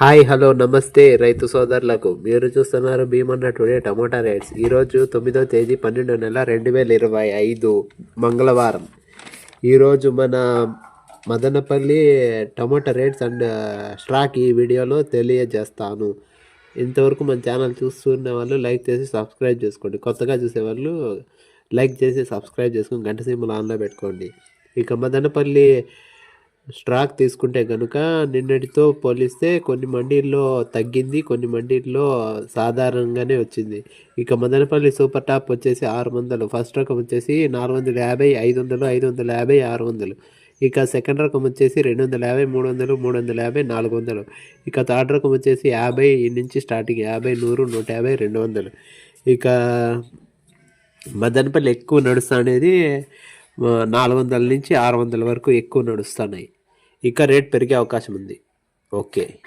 Hi hello నమస్తే రైతు సోదరులకు. మీరు చూస్తున్నారు భీమన్న టుడే టమోటా రేట్స్. ఈరోజు తొమ్మిదో తేదీ పన్నెండో నెల రెండు వేల ఇరవై ఐదు మంగళవారం. ఈరోజు మన Madanapalle tomato rates and stock ఈ వీడియోలో తెలియజేస్తాను. ఇంతవరకు మన ఛానల్ చూస్తున్న వాళ్ళు లైక్ చేసి సబ్స్క్రైబ్ చేసుకోండి. కొత్తగా చూసేవాళ్ళు లైక్ చేసి సబ్స్క్రైబ్ చేసుకుని గంట సీమలు ఆన్లో పెట్టుకోండి. ఇక మదనపల్లి స్టాక్ తీసుకుంటే కనుక నిన్నటితో పోలిస్తే కొన్ని మండీల్లో తగ్గింది కొన్ని మండీల్లో సాధారణంగానే వచ్చింది. ఇక మదనపల్లి సూపర్ టాప్ వచ్చేసి ఆరు వందలు ఫస్ట్ రకం వచ్చేసి నాలుగు వందల యాభై ఐదు వందలు ఐదు వందల యాభై ఆరు వందలు ఇక సెకండ్ రకం వచ్చేసి రెండు వందల యాభై మూడు వందలు మూడు వందల యాభై నాలుగు వందలు ఇక థర్డ్ రకం వచ్చేసి యాభై నుంచి స్టార్టింగ్ యాభై నూరు నూట యాభై రెండు వందలు ఇక మదనపల్లి ఎక్కువ నడుస్తా అనేది నాలుగు వందల నుంచి ఆరు వందల వరకు ఎక్కువ నడుస్తున్నాయి. ఇంకా రేట్ పెరిగే అవకాశం ఉంది. ఓకే.